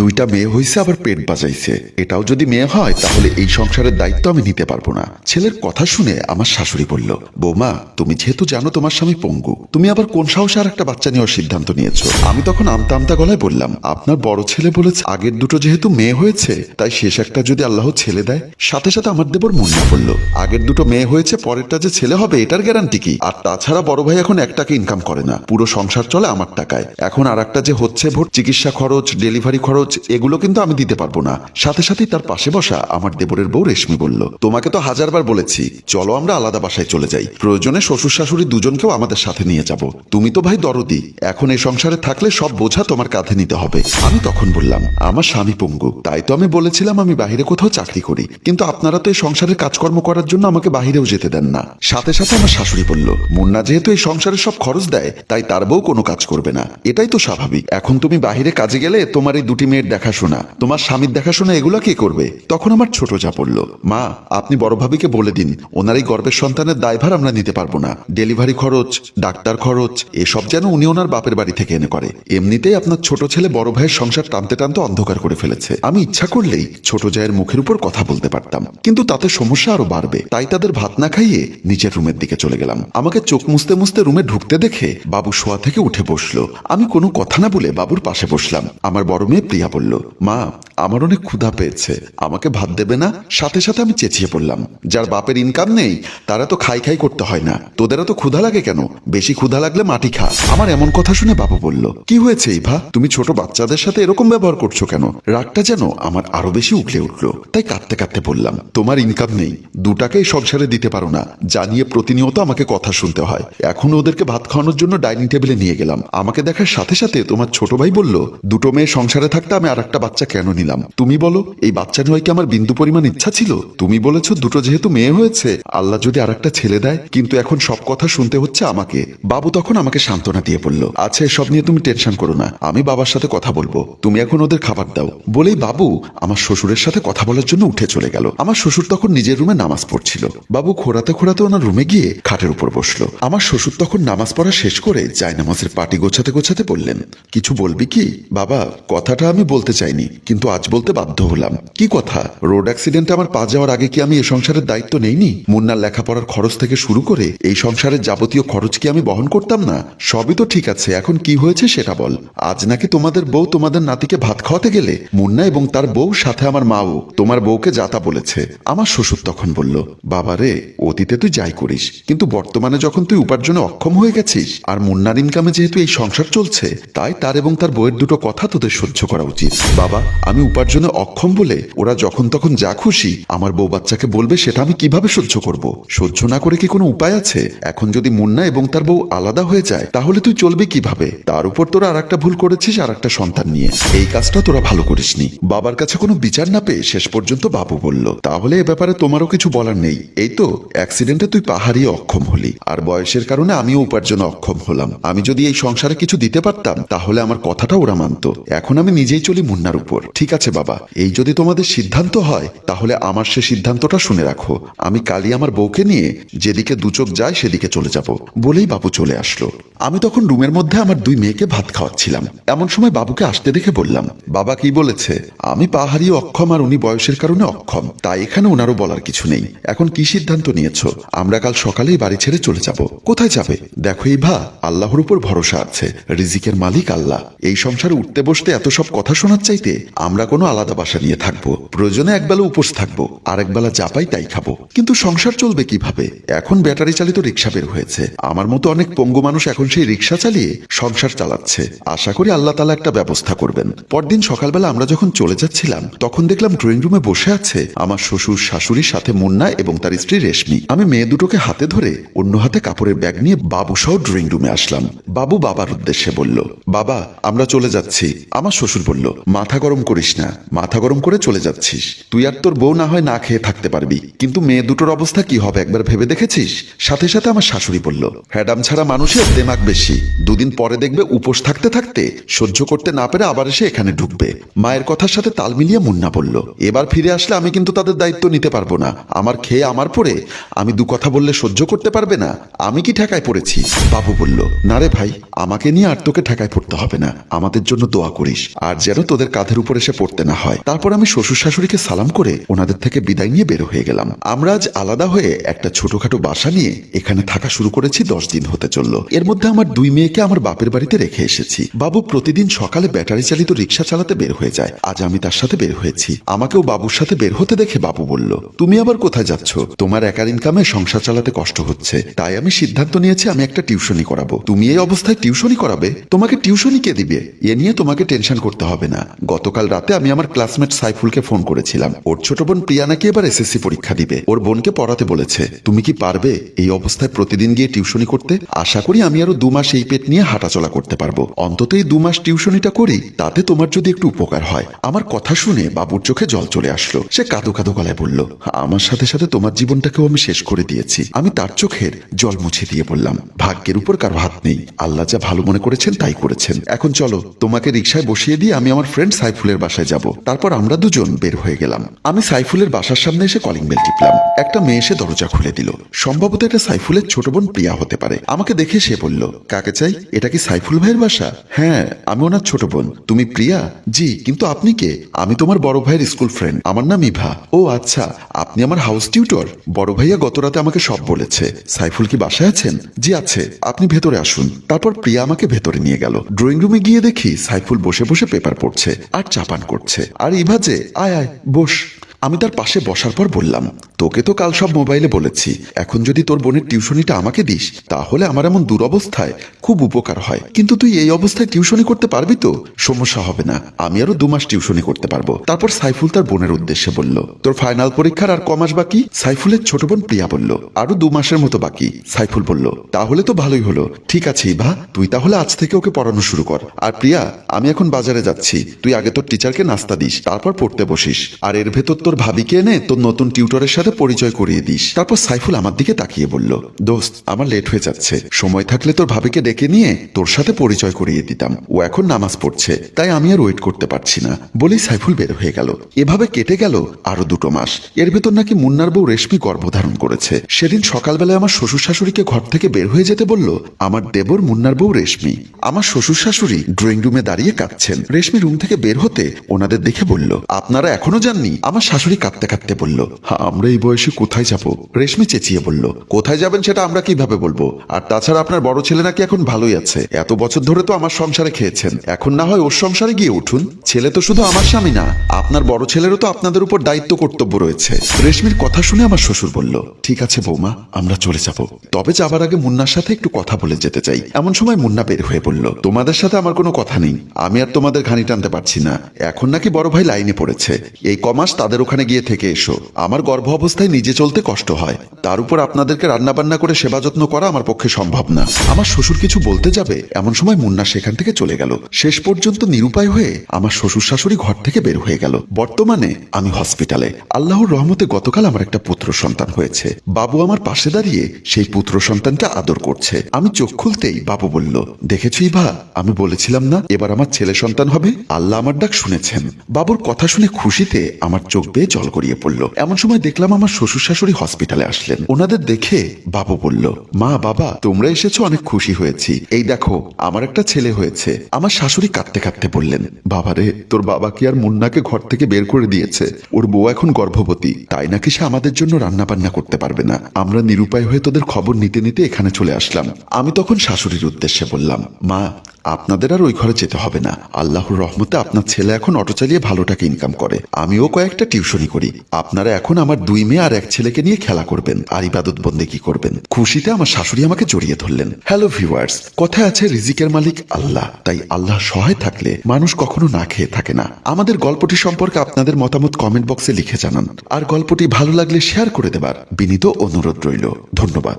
দুইটা মেয়ে হয়েছে আবার পেট বাজাইছে এটাও যদি মেয়ে হয়, তাহলে এই সংসারের দায়িত্ব আমি নিতে পারব না। ছেলের কথা শুনে আমার শাশুড়ি বলল, বৌমা, তুমি যেহেতু জানো তোমার স্বামী পঙ্গু, তুমি আবার কোন সাহসে আর একটা বাচ্চা নেওয়ার সিদ্ধান্ত নিয়েছো? আমি তখন আমতা আমতা গলায় বললাম, আপনার বড় ছেলে বলেছে, আগের দুটো যেহেতু মেয়ে হয়েছে, তাই শেষ একটা যদি আল্লাহ ছেলে দেয়? সাথে সাথে আমার দেবর মনে পড়ল আগের দুটো মেয়ে হয়েছে, পরেরটা যে ছেলে হবে, এটার গ্যারান্টি কি? আর তাছাড়া বড় ভাই এখন এক টাকা ইনকাম করে না, পুরো সংসার চলে আমার টাকায়। এখন আর একটা যে হচ্ছে ভোট, চিকিৎসা খরচ ডেলিভারি খরচ এগুলো কিন্তু আমি দিতে পারব না। সাথে সাথেই তার পাশে বসা আমার দেবরের বউ রেশমি বলল, তোমাকে তো হাজারবার বলেছি। চলো আমরা আলাদা বাসায় চলে যাই। প্রয়োজনে শ্বশুর শাশুড়ি দুজনকেও আমাদের সাথে নিয়ে যাব। তুমি তো ভাই দরদি। এখন এই সংসারে থাকলে সব বোঝা তোমার কাঁধে নিতে হবে। আমি তখন বললাম, আমার স্বামী পঙ্গু। তাই তো আমি বলেছিলাম আমি বাইরে কোথাও চাকরি করি। কিন্তু আপনারা তো এই সংসারের কাজকর্ম করার জন্য আমাকে বাহিরেও যেতে দেন না। সাথে সাথে আমার শাশুড়ি বলল, মুন্না যেহেতু এই সংসারের সব খরচ দেয়, তাই তার বউ কোনো কাজ করবে না। এটাই তো স্বাভাবিক। এখন তুমি বাহিরে কাজে গেলে তোমার এই দুটি মেয়ের দেখাশোনা। তোমার স্বামীর দেখাশোনা এগুলো কে করবে? তখন আমার ছোট যা পড়ল। মা, আপনি বড় ভাবিকে বলে দিন। ওনার এই গর্বের সন্তানের দায়ভার আমরা নিতে পারব না। ডেলিভারি খরচ, ডাক্তার খরচ, এসব যেন উনি ওনার বাপের বাড়ি থেকে এনে করে। এমনিতেই আপনার ছোট ছেলে বড় ভাইয়ের সংসার টানতে টানতে অন্ধকার করে ফেলেছে। আমি ইচ্ছা করলেই ছোট জায়ের মুখের উপর কথা বলতে পারতাম। কিন্তু তাতে সমস্যা আরও বাড়বে। তাই তাদের ভাত না খাইয়ে নিচের রুমের দিকে চলে গেলাম। আমাকে চোখ মুছতে মুছতে রুমে ঢুকতে দেখে বাবু শোয়া থেকে উঠে বসল। আমি কোনো কথা না বলে বাবুর পাশে বসলাম। আমার বড় মেয়ে প্রিয়া বলল মা আমার অনেক ক্ষুধা পেয়েছে। আমাকে ভাত দেবে না? সাথে সাথে আমি চেঁচিয়ে পড়লাম। যার বাপের ইনকাম নেই, তারা তো খাই খাই করতে হয় না। তোদেরও তো ক্ষুধা লাগে কেন? বেশি ক্ষুধা লাগলে মাটি খা। আমার এমন কথা শুনে বাবু বলল, কি হয়েছে ইভা? তুমি ছোট বাচ্চাদের সাথে এরকম ব্যবহার করছ কেন? রাগটা যেন আমার আরও বেশি উঠলে উঠল। তাই কাঁদতে কাঁদতে বললাম, তোমার ইনকাম নেই। দুটাকেই সংসারে দিতে পারো না। জানিয়ে প্রতিনিয়ত আমাকে কথা শুনতে হয়। এখন ওদেরকে ভাত খাওয়ানোর জন্য ডাইনিং টেবিলে নিয়ে গেলাম। আমাকে দেখার সাথে সাথে তোমার ছোট ভাই বলল, দুটো মেয়ে সংসারে থাকতে আমি আর একটা বাচ্চা কেন নিলাম? তুমি বলো, এই বাচ্চা নেওয়ায় কি আমার বিন্দু পরিমাণ ইচ্ছা ছিল? তুমি বলেছ দুটো যেহেতু মেয়ে হয়েছে, আল্লাহ যদি আর একটা ছেলে দেয়, কিন্তু এখন সব কথা শুনতে হচ্ছে আমাকে। বাবু তখন আমাকে সান্ত্বনা দিয়ে বলল আচ্ছা এসব নিয়ে তুমি টেনশন করো না, আমি বাবার সাথে কথা বলব। তুমি এখন ওদের খাবার দাও। বলেই বাবু আমার শ্বশুরের সাথে কথা বলার জন্য উঠে চলে গেল। আমার শ্বশুর তখন নিজের রুমে নামাজ পড়ছিল। বাবু খোরাতে খোরাতে ওনার রুমে গিয়ে খাটের উপর বসল। আমার শ্বশুর তখন নামাজ পড়া শেষ করে যায় নামাজের পাটি গোছাতে গোছাতে বললেন, কিছু বলবি কি? বাবা, কথাটা আমি বলতে চাইনি, কিন্তু আজ বলতে বাধ্য হলাম। কি কথা? রোড অ্যাক্সিডেন্টে আমার পা যাওয়ার আগে কি আমি এ সংসারের দায়িত্ব নেইনি? মুন্নার লেখাপড়ার খরচ থেকে শুরু করে এই সংসারের যাবতীয় খরচ কি আমি বহন করতাম না? সবই তো ঠিক আছে, এখন কি হয়েছে সেটা বল। আজ নাকি তোমাদের বউ তোমাদের নাতিকে ভাত খাওয়াতে গেলে মুন্না এবং তার বউ সাথে আমার মাও, তোমার বউকে যাতা বলেছে। আমার শ্বশুর তখন বলল বাবা রে অতীতে তুই যাই করিস, কিন্তু বর্তমানে যখন তুই উপার্জনে অক্ষম হয়ে গেছিস, আর মুন্নার ইনকামে যেহেতু এই সংসার চলছে, তাই তার এবং তার বউয়ের দুটো কথা তোদের সহ্য করা উচিত। বাবা, আমি উপার্জনে অক্ষম বলে ওরা যখন তখন যা খুশি আমার বউ বাচ্চাকে বলবে সেটা আমি কীভাবে সহ্য করব? সহ্য না করে কি কোনো উপায় আছে? এখন যদি মুন্না এবং তার বউ আলাদা হয়ে যায়, তাহলে তুই চলবে কীভাবে? তার উপর তোরা আর একটা ভুল করেছিস আর একটা সন্তান নিয়ে। এই কাজটা তোরা ভালো করিসনি। বাবার কাছে কোনো বিচার না পেয়ে শেষ পর্যন্ত বাবু বলল, তাহলে এ ব্যাপারে তোমারও কিছু বলার নেই। এই তো অ্যাক্সিডেন্টে তুই পাহাড়ি অক্ষম হলি। আর বয়সের কারণে আমিও উপার্জনে অক্ষম হলাম। আমি যদি এই সংসারে কিছু দিতে পারতাম, তাহলে আমার কথাটা ওরা মানত। এখন আমি নিজেই চলি মুন্নার উপর। ঠিক আছে, বাবা। এই যদি তোমাদের সিদ্ধান্ত হয়, তাহলে আমার সে সিদ্ধান্তটা শুনে রাখো। আমি কালই আমার বউকে নিয়ে যেদিকে দুচোখ যায়, সেদিকে চলে যাব। বলেই বাবু চলে আসলো। আমি তখন রুমের মধ্যে আমার দুই মেয়েকে ভাত খাওয়াচ্ছিলাম। এমন সময় বাবুকে আসতে দেখে বললাম, বাবা কি বলেছে? আমি পাহাড়ি অক্ষম আর উনি বয়সের কারণে অক্ষম। তাই এখানে ওনারও বলার কিছু নেই। এখন কি সিদ্ধান্ত নিয়েছ? আমরা কাল সকালেই বাড়ি ছেড়ে চলে যাব। কোথায় যাবে? দেখো এই ভা, আল্লাহর উপর ভরসা আছে। রিজিকের মালিক আল্লাহ। এই সংসারে উঠতে বসতে এত সব কথা শোনার চাইতে আমরা কোনো আলাদা বাসা নিয়ে থাকব। প্রয়োজনে একবেলা উপোস থাকব আর একবেলা যা পাই তাই খাব। কিন্তু সংসার চলবে কীভাবে? এখন ব্যাটারি চালিত রিক্সা বের হয়েছে। আমার মতো অনেক পঙ্গু মানুষ এখন সেই রিক্সা চালিয়ে সংসার চালাচ্ছে। আশা করি আল্লাহ তালা একটা ব্যবস্থা করবেন। পরদিন সকালবেলা আমরা যখন চলে যাচ্ছিলাম, তখন দেখলাম ড্রয়িং রুমে বসে আছে আমার শ্বশুর শাশুড়ির সাথে মুন্না এবং তার স্ত্রী রেশমি। আমি মেয়ে দুটোকে হাতে ধরে অন্য হাতে কাপড়ের ব্যাগ নিয়ে বাবু সহ ড্রয়িং রুমে আসলাম। বাবু বাবার উদ্দেশ্যে বলল, বাবা, আমরা চলে যাচ্ছি। আমার শ্বশুর বলল, মাথা গরম করিস করিস না, মাথা গরম করে চলে যাচ্ছিস। তুই আর তোর বউ না হয় না খেয়ে থাকতে পারবি। কিন্তু মেয়ে দুটোর অবস্থা কি হবে একবার ভেবে দেখেছিস? সাথে সাথে আমার শাশুড়ি বলল, হ্যাডাম ছাড়া মানুষের দেমাগ বেশি। দুদিন পরে দেখবে উপোস থাকতে থাকতে সহ্য করতে না পেরে আবার এসে এখানে ঢুকবে। মায়ের কথার সাথে তাল মিলিয়ে মুন্না বলল, এবার ফিরে আসলে আমি কিন্তু তাদের দায়িত্ব নিতে পারব না। আমার খেয়ে আমার পরে আমি দু কথা বললে সহ্য করতে পারবে না। আমি কি ঠেকায় পড়েছি? বাবু বলল, না রে ভাই, আমাকে নিয়ে আর তোকে ঠেকায় পড়তে হবে না। আমাদের জন্য দোয়া করিস। আর যেন তোদের কাঁধের উপর এসে পড়তে না হয়। তারপর আমি শ্বশুর শাশুড়িকে সালাম করে ওনাদের থেকে বিদায় নিয়ে বের হয়ে গেলাম। আমরা আজ আলাদা হয়ে একটা ছোটখাটো বাসা নিয়ে এখানে থাকা শুরু করেছি, দশ দিন হতে চলল। এর মধ্যে আমার দুই মেয়েকে আমার বাপের বাড়িতে রেখে এসেছি। বাবু প্রতিদিন সকালে ব্যাটারি চালিত রিক্সা চালাতে বের হয়ে যায়। আজ আমি তার সাথে বের হয়েছি। আমাকেও বাবুর সাথে বের হতে দেখে বাবু বলল, তুমি আবার কোথায় যাচ্ছ? তোমার একার ইনকামে সংসার চালাতে কষ্ট হচ্ছে। তাই আমি সিদ্ধান্ত নিয়েছি আমি একটা টিউশনি করাবো। তুমি এই অবস্থায় টিউশনি করাবে? তোমাকে টিউশনি কে দিবে? এ নিয়ে তোমাকে টেনশন করতে হবে না। গতকাল রাতে আমি আমার ক্লাসমেট সাইফুলকে ফোন করেছিলাম। ওর ছোট বোন প্রিয়া নাকি এবার এসএসসি পরীক্ষা দিবে। ওর বোনকে পড়াতে বলেছে, তুমি কি পারবে এই অবস্থায় প্রতিদিন গিয়ে টিউশনি করতে? আশা করি আমি আরও দু মাস এই পেট নিয়ে হাঁটাচলা করতে পারব। অন্তত এই দু মাস টিউশনিটা করি, তাতে তোমার যদি একটু উপকার হয়। আমার কথা শুনে বাবুর চোখে জল চলে আসলো। সে কাদো কাদো গলায় বলল, আমার সাথে সাথে তোমার জীবনটাকেও আমি শেষ করে দিয়েছি। আমি তার চোখের জল মুছে দিয়ে বললাম, ভাগ্যের উপর কারও হাত নেই। আল্লাহ যা ভালো মনে করেছেন তাই করেছেন। এখন চলো, তোমাকে রিক্সায় বসিয়ে দিয়ে আমি আমার ফ্রেন্ড সাইফুলের বাসায় যাব। তারপর আমরা দুজন বের হয়ে গেলাম। আমি সাইফুলের বাসার সামনে এসে কলিং বেল টিপলাম। একটা মেয়ে এসে দরজা খুলে দিল। সম্ভবত এটা সাইফুলের ছোট বোন প্রিয়া হতে পারে। আমাকে দেখে সে বলল, কাকে চাই? এটা কি সাইফুল ভাইয়ের বাসা? হ্যাঁ আমি ওনার ছোট বোন। তুমি প্রিয়া? জি, কিন্তু আপনি কে? আমি তোমার বড় ভাইয়ের স্কুল ফ্রেন্ড আমার নাম ইভা। ও আচ্ছা। আপনি আমার হাউস টিউটর বড় ভাইয়া গত রাতে আমাকে সব বলেছে। সাইফুল কি বাসায় আছেন? জি, আছে। আপনি ভেতরে আসুন। তারপর প্রিয়া আমাকে ভেতরে নিয়ে গেল। ড্রয়িং রুমে গিয়ে দেখি সাইফুল বসে বসে পেপার পড়ছে। আর চাপান করছে। আর ইভাজে আয় আয় বস। আমি তার পাশে বসার পর বললাম, তোকে তো কাল সব মোবাইলে বলেছি। এখন যদি তোর বোনের টিউশনিটা আমাকে দিস, তাহলে আমার এমন দুরবস্থায় খুব উপকার হয়। কিন্তু তুই এই অবস্থায় টিউশনি করতে পারবি তো? সমস্যা হবে না। আমি আরও দু মাস টিউশনি করতে পারব। তারপর সাইফুল তার বোনের উদ্দেশ্যে বলল, তোর ফাইনাল পরীক্ষার আর ক মাস বাকি? সাইফুলের ছোট বোন প্রিয়া বলল, আরও দু মাসের মতো বাকি। সাইফুল বলল, তাহলে তো ভালোই হলো। ঠিক আছে, ইভা। তুই তাহলে আজ থেকে ওকে পড়ানো শুরু কর। আর প্রিয়া, আমি এখন বাজারে যাচ্ছি। তুই আগে তোর টিচারকে নাস্তা দিস, তারপর পড়তে বসিস। আর এর ভেতর তোর ভাবিকে এনে তোর নতুন টিউটরের সাথে পরিচয় করিয়ে দিস। তারপর সাইফুল আমার দিকে তাকিয়ে বলল, দোস্ত, আমার লেট হয়ে যাচ্ছে। সময় থাকলে তোর ভাবিকে ডেকে নিয়ে তোর সাথে পরিচয় করিয়ে দিতাম। ও এখন নামাজ পড়ছে, তাই আমি আর ওয়েট করতে পারছি না। বলেই সাইফুল বের হয়ে গেল। এভাবে কেটে গেল আরও দুটো মাস। এর ভেতর নাকি মুন্নার বউ রেশমি গর্ভধারণ করেছে। সেদিন সকালবেলায় আমার শ্বশুর শাশুড়িকে ঘর থেকে বের হয়ে যেতে বলল, আমার দেবর মুন্নার বউ রেশমি। আমার শ্বশুর শাশুড়ি ড্রয়িং রুমে দাঁড়িয়ে কাঁদছেন। রেশমি রুম থেকে বের হতে ওনাদের দেখে বলল, আপনারা এখনও যাননি? আমার শাশুড়ি কাঁপতে কাঁপতে বলল "হ্যাঁ, আমরা এই বয়সে কোথায় যাব? রেশমি চেঁচিয়ে বলল কোথায় যাবেন সেটা আমরা কীভাবে বলব? আর তাছাড়া আপনার বড় ছেলে নাকি এখন ভালোই আছে। এত বছর ধরে তো আমার সংসারে খেয়েছেন। এখন না হয় ওর সংসারে গিয়ে উঠুন। ছেলে তো শুধু আমার স্বামী না আপনার বড় ছেলেরও তো আপনাদের উপর দায়িত্ব কর্তব্য রয়েছে। রেশমির কথা শুনে আমার শ্বশুর বলল, ঠিক আছে বৌমা, আমরা চলে যাব। তবে যাবার আগে মুন্নার সাথে একটু কথা বলে যেতে চাই। এমন সময় মুন্না বের হয়ে বলল, তোমাদের সাথে আমার কোনো কথা নেই। আমি আর তোমাদের ঘানি টানতে পারছি না। এখন নাকি বড় ভাই লাইনে পড়েছে। এই কমাস তাদের ওখানে গিয়ে থেকে এসো। আমার গর্ভ অবস্থায় নিজে চলতে কষ্ট হয়। তার উপর আপনাদেরকে রান্না বান্না করে সেবা যত্ন করা আমার পক্ষে সম্ভব না। আমার শ্বশুর কিছু বলতে যাবে? এমন সময় মুন্না সেখান থেকে চলে গেল। শেষ পর্যন্ত নিরুপায় হয়ে আমার শ্বশুর শাশুড়ি ঘর থেকে বের হয়ে গেল। বর্তমানে আমি হসপিটালে। আল্লাহর রহমতে গতকাল আমার একটা পুত্র সন্তান হয়েছে। বাবু আমার পাশে দাঁড়িয়ে সেই পুত্র সন্তানকে আদর করছে। আমি চোখ খুলতেই বাবু বলল, দেখেছি ভা আমি বলেছিলাম না, এবার আমার ছেলে সন্তান হবে? আল্লাহ আমার ডাক শুনেছেন। বাবুর কথা শুনে খুশিতে আমার চোখ বেয়ে জল গড়িয়ে পড়ল। এমন সময় দেখলাম আমার শ্বশুর শাশুড়ি হসপিটালে আসলেন। ওনাদের দেখে বাবু বলল, মা, বাবা, তোমরা এসেছ, অনেক খুশি হয়েছি। এই দেখো, আমার একটা ছেলে হয়েছে। আমার শাশুড়ি কাঁদতে কাঁদতে বললেন বাবারে তোর বাবা কি আর মুন্নাকে ঘর থেকে বের করে দিয়েছে। ওর বউ এখন গর্ভবতী। তাই নাকি সে আমাদের জন্য রান্না বান্না করতে পারবে না? আমরা নিরুপায় হয়ে তোদের খবর নিতে নিতে এখানে চলে আসলাম। আমি তখন শাশুড়ির উদ্দেশ্যে বললাম, মা, আপনাদের আর ওই ঘরে যেতে হবে না। আল্লাহর রহমতে আপনার ছেলে এখন অটো চালিয়ে ভালো টাকা ইনকাম করে। আমিও কয়েকটা টিউশনি করি। আপনারা এখন আমার দুই মেয়ে আর এক ছেলেকে নিয়ে খেলা করবেন। আর ইবাদত বন্দে কি করবেন? খুশিতে আমার শাশুড়ি আমাকে জড়িয়ে ধরলেন। হ্যালো ভিউয়ার্স কথায় আছে রিজিকের মালিক আল্লাহ। তাই আল্লাহ সহায় থাকলে মানুষ কখনো না খেয়ে থাকে না। আমাদের গল্পটি সম্পর্কে আপনাদের মতামত কমেন্ট বক্সে লিখে জানান। আর গল্পটি ভালো লাগলে শেয়ার করে দেবার বিনীত অনুরোধ রইল। ধন্যবাদ।